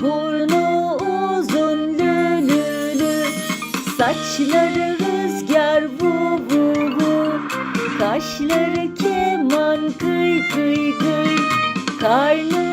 Burnu uzun lülülü Saçları rüzgar vu vu vu. Kaşları keman gıy gıy gıy Karnı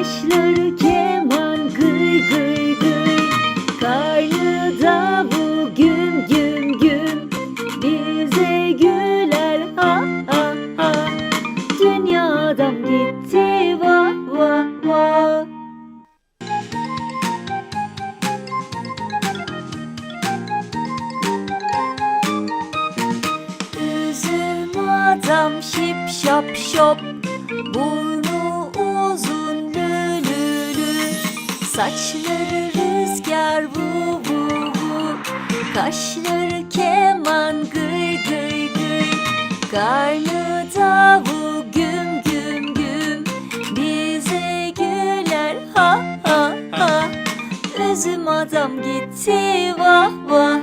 Kaşları keman gıy gıy gıy. Karnı davul güm güm güm. Bize güler ha ha ha. Dünya adam gitti vah vah vah Üzüm adam şip şap şop. Burnu Saçları rüzgar vu vu vu Kaşları keman gıy gıy gıy. Karnı davul güm güm güm. Bize güler ha ha ha. Üzüm adam gitti vah vah